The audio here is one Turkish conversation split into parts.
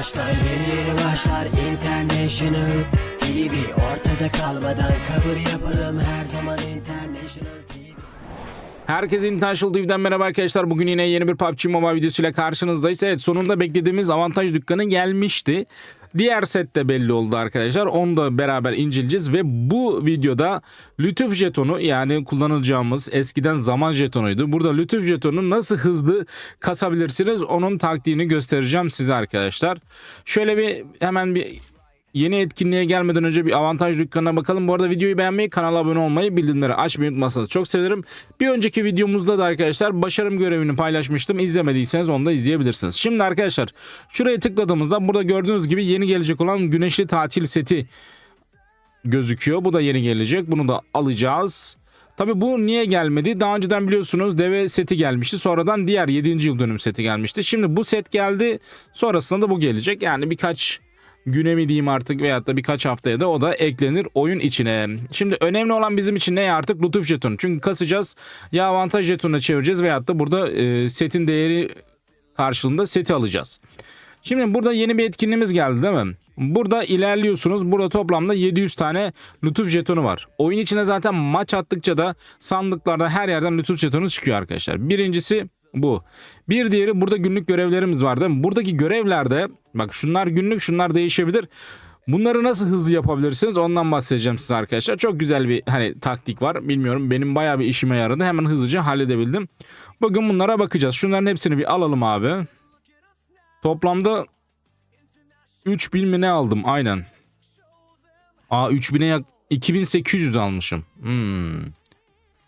başlar Yeni yeni başlar International TV Ortada kalmadan kabul yapalım Her zaman International TV Herkese International TV'den merhaba arkadaşlar. Bugün yine yeni bir PUBG Mobile videosuyla karşınızdayız. Evet sonunda beklediğimiz avantaj dükkanı gelmişti. Diğer set de belli oldu arkadaşlar. Onu da beraber inceleyeceğiz ve bu videoda lütuf jetonu yani kullanacağımız eskiden zaman jetonuydu. Burada lütuf jetonu nasıl hızlı kasabilirsiniz onun taktiğini göstereceğim size arkadaşlar. Şöyle bir hemen bir Yeni etkinliğe gelmeden önce bir avantaj dükkanına bakalım. Bu arada videoyu beğenmeyi, kanala abone olmayı, bildirimleri açmayı unutmazsanız çok sevinirim. Bir önceki videomuzda da arkadaşlar başarım görevini paylaşmıştım. İzlemediyseniz onu da izleyebilirsiniz. Şimdi arkadaşlar şuraya tıkladığımızda burada gördüğünüz gibi yeni gelecek olan güneşli tatil seti gözüküyor. Bu da yeni gelecek. Bunu da alacağız. Tabi bu niye gelmedi? Daha önceden biliyorsunuz deve seti gelmişti. Sonradan diğer 7. yıl dönüm seti gelmişti. Şimdi bu set geldi. Sonrasında da bu gelecek. Yani birkaç güne mi diyeyim artık veyahut da birkaç haftaya da o da eklenir oyun içine. Şimdi önemli olan bizim için ne artık? Lütuf jetonu. Çünkü kasacağız ya avantaj jetonuna çevireceğiz veyahut da burada e, setin değeri karşılığında seti alacağız. Şimdi burada yeni bir etkinliğimiz geldi değil mi? Burada ilerliyorsunuz. Burada toplamda 700 tane lütuf jetonu var. Oyun içine zaten maç attıkça da sandıklarda her yerden lütuf jetonu çıkıyor arkadaşlar. Birincisi bu. Bir diğeri burada günlük görevlerimiz var değil mi? Buradaki görevlerde bak şunlar günlük şunlar değişebilir. Bunları nasıl hızlı yapabilirsiniz ondan bahsedeceğim size arkadaşlar. Çok güzel bir hani taktik var. Bilmiyorum benim bayağı bir işime yaradı. Hemen hızlıca halledebildim. Bugün bunlara bakacağız. Şunların hepsini bir alalım abi. Toplamda 3000 mi ne aldım aynen. Aa 3000'e yak 2800 almışım. Hmm.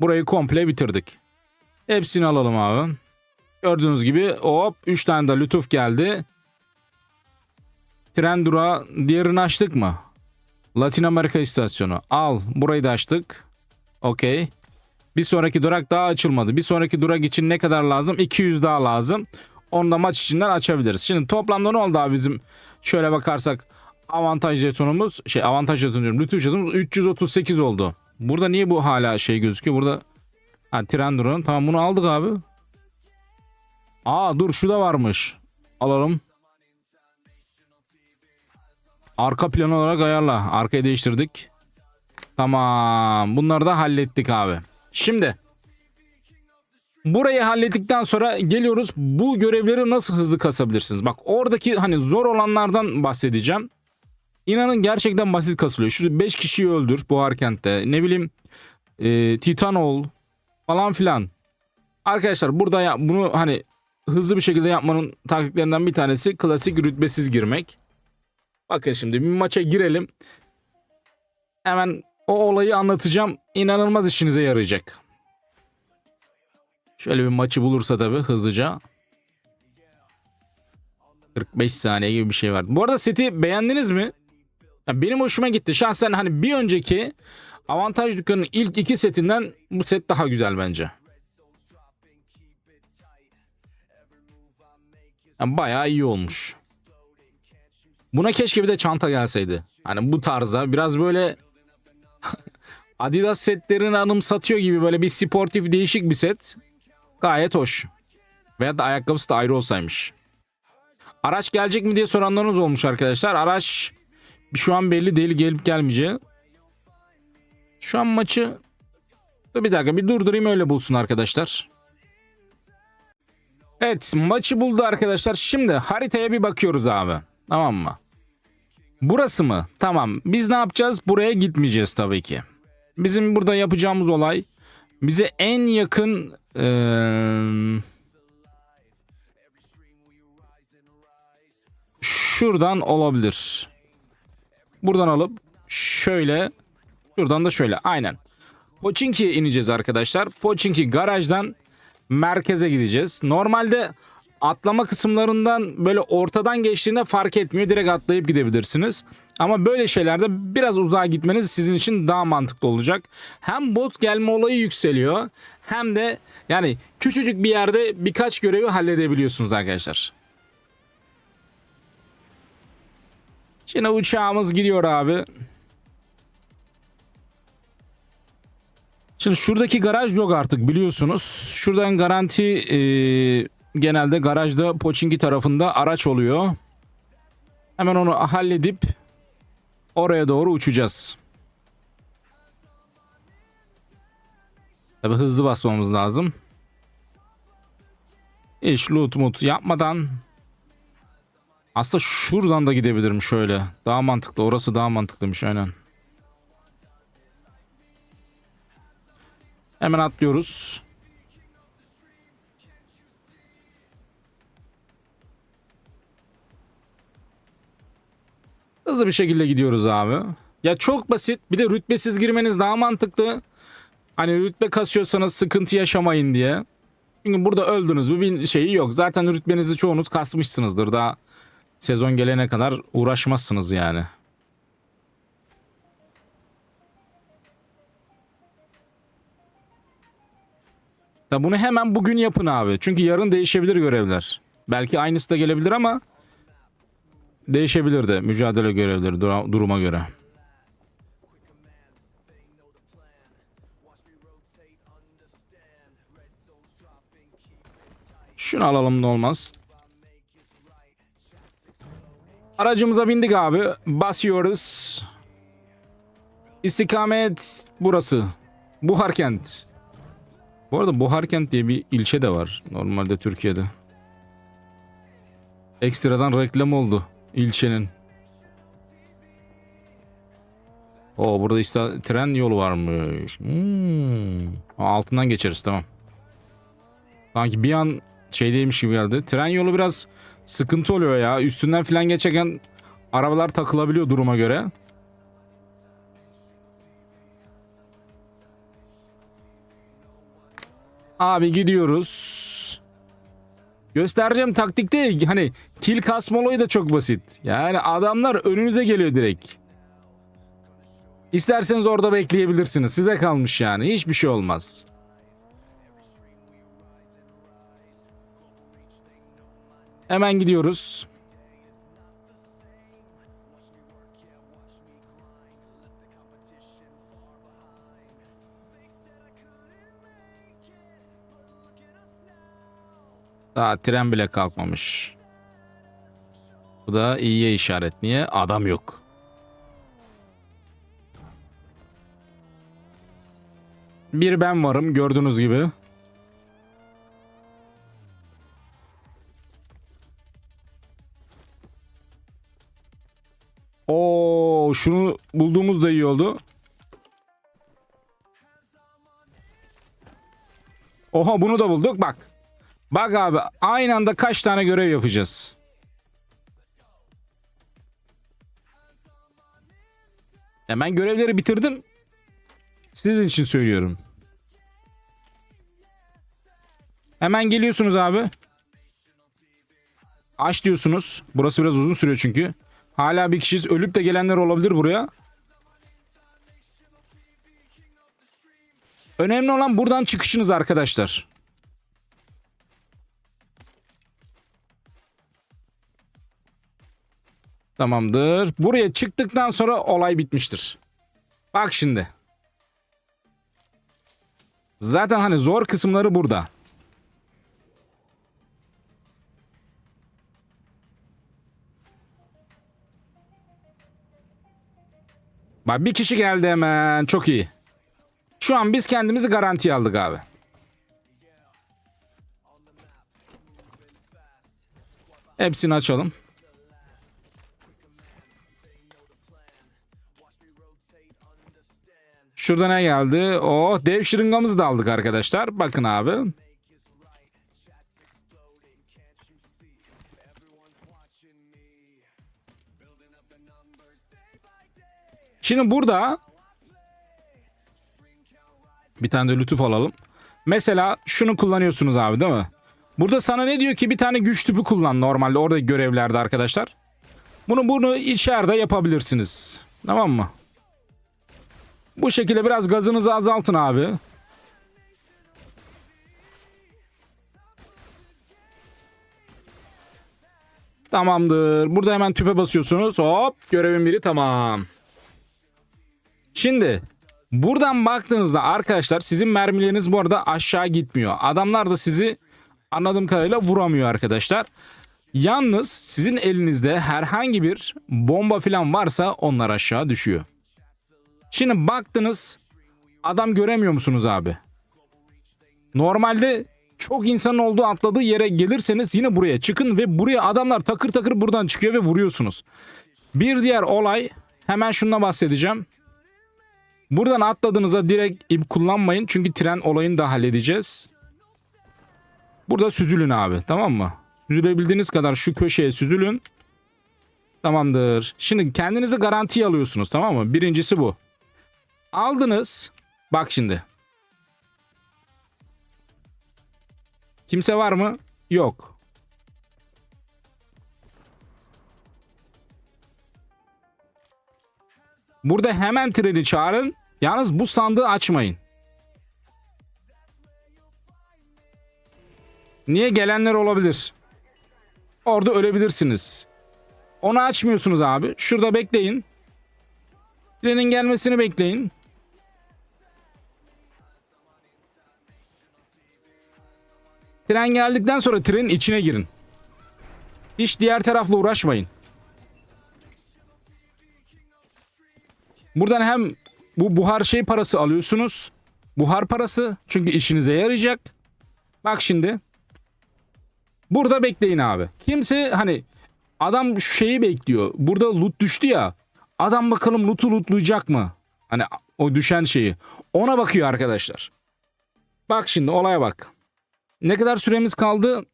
Burayı komple bitirdik. Hepsini alalım abi. Gördüğünüz gibi hop 3 tane de lütuf geldi. Tren durağı diğerini açtık mı? Latin Amerika istasyonu. Al burayı da açtık. Okey. Bir sonraki durak daha açılmadı. Bir sonraki durak için ne kadar lazım? 200 daha lazım. Onu da maç içinden açabiliriz. Şimdi toplamda ne oldu abi bizim? Şöyle bakarsak avantaj jetonumuz şey avantaj jetonu diyorum. Lütuf jetonumuz 338 oldu. Burada niye bu hala şey gözüküyor? Burada ha tren durağı. Tamam bunu aldık abi. Aa dur şu da varmış. Alalım. Arka plan olarak ayarla. Arkayı değiştirdik. Tamam. Bunları da hallettik abi. Şimdi Burayı hallettikten sonra geliyoruz bu görevleri nasıl hızlı kasabilirsiniz? Bak oradaki hani zor olanlardan bahsedeceğim. İnanın gerçekten basit kasılıyor. Şu 5 kişiyi öldür bu Arkent'te. Ne bileyim e, Titan ol falan filan. Arkadaşlar burada ya bunu hani hızlı bir şekilde yapmanın taktiklerinden bir tanesi klasik rütbesiz girmek. Bakın şimdi bir maça girelim. Hemen o olayı anlatacağım. İnanılmaz işinize yarayacak. Şöyle bir maçı bulursa tabii hızlıca. 45 saniye gibi bir şey var. Bu arada seti beğendiniz mi? Ya benim hoşuma gitti. Şahsen hani bir önceki avantaj dükkanının ilk iki setinden bu set daha güzel bence. Yani bayağı iyi olmuş. Buna keşke bir de çanta gelseydi. Hani bu tarzda biraz böyle Adidas setlerini anımsatıyor gibi böyle bir sportif değişik bir set. Gayet hoş. Veya da ayakkabısı da ayrı olsaymış. Araç gelecek mi diye soranlarınız olmuş arkadaşlar. Araç şu an belli değil gelip gelmeyeceği. Şu an maçı bir dakika bir durdurayım öyle bulsun arkadaşlar. Evet maçı buldu arkadaşlar. Şimdi haritaya bir bakıyoruz abi. Tamam mı? Burası mı? Tamam. Biz ne yapacağız? Buraya gitmeyeceğiz tabii ki. Bizim burada yapacağımız olay bize en yakın eee, şuradan olabilir. Buradan alıp şöyle şuradan da şöyle aynen. Pochinki'ye ineceğiz arkadaşlar. Pochinki garajdan merkeze gideceğiz. Normalde atlama kısımlarından böyle ortadan geçtiğinde fark etmiyor. Direkt atlayıp gidebilirsiniz. Ama böyle şeylerde biraz uzağa gitmeniz sizin için daha mantıklı olacak. Hem bot gelme olayı yükseliyor hem de yani küçücük bir yerde birkaç görevi halledebiliyorsunuz arkadaşlar. Şimdi uçağımız gidiyor abi. Şimdi şuradaki garaj yok artık biliyorsunuz. Şuradan garanti e, genelde garajda Pochinki tarafında araç oluyor. Hemen onu halledip oraya doğru uçacağız. Tabi hızlı basmamız lazım. Hiç loot mut yapmadan aslında şuradan da gidebilirim şöyle. Daha mantıklı. Orası daha mantıklıymış aynen. Hemen atlıyoruz. Hızlı bir şekilde gidiyoruz abi. Ya çok basit. Bir de rütbesiz girmeniz daha mantıklı. Hani rütbe kasıyorsanız sıkıntı yaşamayın diye. Çünkü burada öldünüz mü bir şeyi yok. Zaten rütbenizi çoğunuz kasmışsınızdır. Daha sezon gelene kadar uğraşmazsınız yani. Da bunu hemen bugün yapın abi. Çünkü yarın değişebilir görevler. Belki aynısı da gelebilir ama değişebilir de mücadele görevleri dura- duruma göre. Şunu alalım ne olmaz. Aracımıza bindik abi. Basıyoruz. İstikamet burası. Buharkent. Bu arada Buharkent diye bir ilçe de var normalde Türkiye'de. Ekstradan reklam oldu ilçenin. O burada işte tren yolu varmış. Hmm. Altından geçeriz tamam. Sanki bir an şeydeymiş gibi geldi. Tren yolu biraz sıkıntı oluyor ya. Üstünden falan geçerken arabalar takılabiliyor duruma göre. Abi gidiyoruz. Göstereceğim taktikte hani kill kasma olayı da çok basit. Yani adamlar önünüze geliyor direkt. İsterseniz orada bekleyebilirsiniz. Size kalmış yani. Hiçbir şey olmaz. Hemen gidiyoruz. Daha tren bile kalkmamış. Bu da iyiye işaret. Niye? Adam yok. Bir ben varım gördüğünüz gibi. Oo, şunu bulduğumuz da iyi oldu. Oha bunu da bulduk bak. Bak abi aynı anda kaç tane görev yapacağız. Ya ben görevleri bitirdim. Sizin için söylüyorum. Hemen geliyorsunuz abi. Aç diyorsunuz. Burası biraz uzun sürüyor çünkü. Hala bir kişiyiz. Ölüp de gelenler olabilir buraya. Önemli olan buradan çıkışınız arkadaşlar. Tamamdır. Buraya çıktıktan sonra olay bitmiştir. Bak şimdi. Zaten hani zor kısımları burada. Bak bir kişi geldi hemen. Çok iyi. Şu an biz kendimizi garantiye aldık abi. Hepsini açalım. Şurada ne geldi? O dev şırıngamızı da aldık arkadaşlar. Bakın abi. Şimdi burada bir tane de lütuf alalım. Mesela şunu kullanıyorsunuz abi değil mi? Burada sana ne diyor ki bir tane güç tüpü kullan normalde orada görevlerde arkadaşlar. Bunu bunu içeride yapabilirsiniz. Tamam mı? Bu şekilde biraz gazınızı azaltın abi. Tamamdır. Burada hemen tüpe basıyorsunuz. Hop görevin biri tamam. Şimdi buradan baktığınızda arkadaşlar sizin mermileriniz bu arada aşağı gitmiyor. Adamlar da sizi anladığım kadarıyla vuramıyor arkadaşlar. Yalnız sizin elinizde herhangi bir bomba falan varsa onlar aşağı düşüyor. Şimdi baktınız adam göremiyor musunuz abi? Normalde çok insanın olduğu atladığı yere gelirseniz yine buraya çıkın ve buraya adamlar takır takır buradan çıkıyor ve vuruyorsunuz. Bir diğer olay hemen şundan bahsedeceğim. Buradan atladığınızda direkt ip kullanmayın çünkü tren olayını da halledeceğiz. Burada süzülün abi tamam mı? Süzülebildiğiniz kadar şu köşeye süzülün. Tamamdır. Şimdi kendinizi garantiye alıyorsunuz tamam mı? Birincisi bu. Aldınız. Bak şimdi. Kimse var mı? Yok. Burada hemen treni çağırın. Yalnız bu sandığı açmayın. Niye gelenler olabilir? Orada ölebilirsiniz. Onu açmıyorsunuz abi. Şurada bekleyin. Trenin gelmesini bekleyin. Tren geldikten sonra trenin içine girin. Hiç diğer tarafla uğraşmayın. Buradan hem bu buhar şey parası alıyorsunuz. Buhar parası çünkü işinize yarayacak. Bak şimdi. Burada bekleyin abi. Kimse hani adam şeyi bekliyor. Burada loot düştü ya. Adam bakalım loot'u lootlayacak mı? Hani o düşen şeyi. Ona bakıyor arkadaşlar. Bak şimdi olaya bak. Ne kadar süremiz kaldı?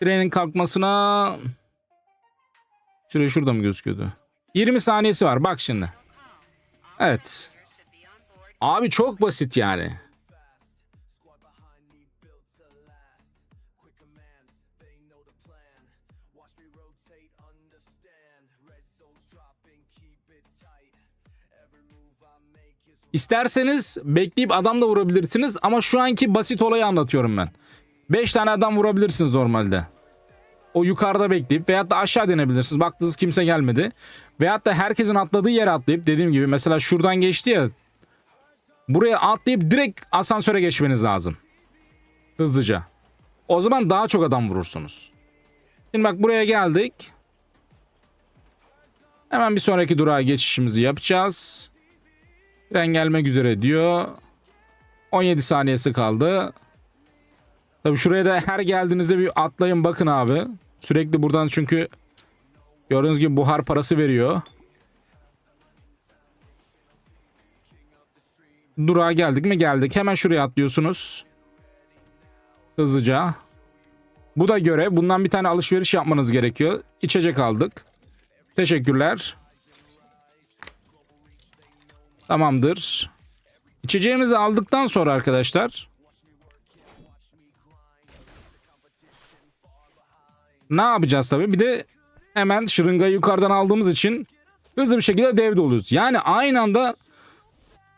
Trenin kalkmasına... Süre şurada mı gözüküyordu? 20 saniyesi var bak şimdi. Evet. Abi çok basit yani. İsterseniz bekleyip adam da vurabilirsiniz ama şu anki basit olayı anlatıyorum ben. 5 tane adam vurabilirsiniz normalde. O yukarıda bekleyip veyahut da aşağı denebilirsiniz. Baktınız kimse gelmedi. Veyahut da herkesin atladığı yere atlayıp dediğim gibi mesela şuradan geçti ya. Buraya atlayıp direkt asansöre geçmeniz lazım. Hızlıca. O zaman daha çok adam vurursunuz. Şimdi bak buraya geldik. Hemen bir sonraki durağa geçişimizi yapacağız. Tren gelmek üzere diyor. 17 saniyesi kaldı. Tabii şuraya da her geldiğinizde bir atlayın bakın abi. Sürekli buradan çünkü gördüğünüz gibi buhar parası veriyor. Durağa geldik mi geldik. Hemen şuraya atlıyorsunuz. Hızlıca. Bu da görev. Bundan bir tane alışveriş yapmanız gerekiyor. İçecek aldık. Teşekkürler. Tamamdır. İçeceğimizi aldıktan sonra arkadaşlar ne yapacağız tabii? Bir de hemen şırıngayı yukarıdan aldığımız için hızlı bir şekilde devde oluyoruz. Yani aynı anda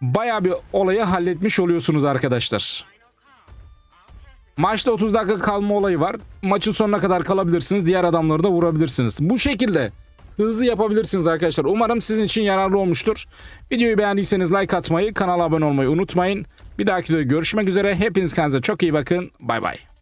baya bir olayı halletmiş oluyorsunuz arkadaşlar. Maçta 30 dakika kalma olayı var. Maçın sonuna kadar kalabilirsiniz. Diğer adamları da vurabilirsiniz. Bu şekilde hızlı yapabilirsiniz arkadaşlar. Umarım sizin için yararlı olmuştur. Videoyu beğendiyseniz like atmayı, kanala abone olmayı unutmayın. Bir dahaki videoda görüşmek üzere. Hepiniz kendinize çok iyi bakın. Bay bay.